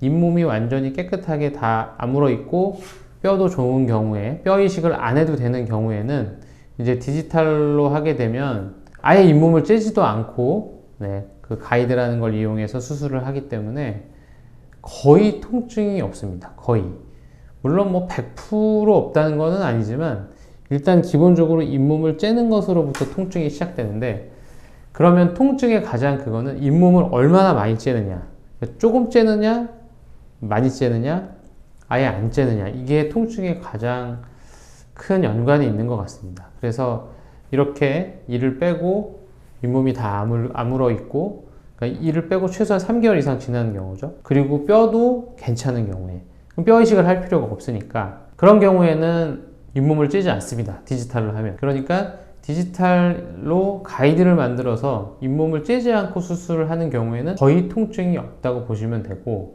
잇몸이 완전히 깨끗하게 다 아물어 있고 뼈도 좋은 경우에 뼈 이식을 안 해도 되는 경우에는 이제 디지털로 하게 되면 아예 잇몸을 째지도 않고 네, 그 가이드라는 걸 이용해서 수술을 하기 때문에 거의 통증이 없습니다. 거의. 물론 뭐 100% 없다는 것은 아니지만 일단 기본적으로 잇몸을 째는 것으로부터 통증이 시작되는데 그러면 통증의 가장 그거는 잇몸을 얼마나 많이 째느냐 조금 째느냐 많이 째느냐 아예 안 째느냐 이게 통증의 가장 큰 연관이 있는 것 같습니다. 그래서 이렇게 이를 빼고 잇몸이 다 아물, 아물어 있고 그러니까 이를 빼고 최소한 3개월 이상 지나는 경우죠. 그리고 뼈도 괜찮은 경우에 뼈 이식을 할 필요가 없으니까 그런 경우에는 잇몸을 찌지 않습니다. 디지털로 하면 그러니까 디지털로 가이드를 만들어서 잇몸을 째지 않고 수술을 하는 경우에는 거의 통증이 없다고 보시면 되고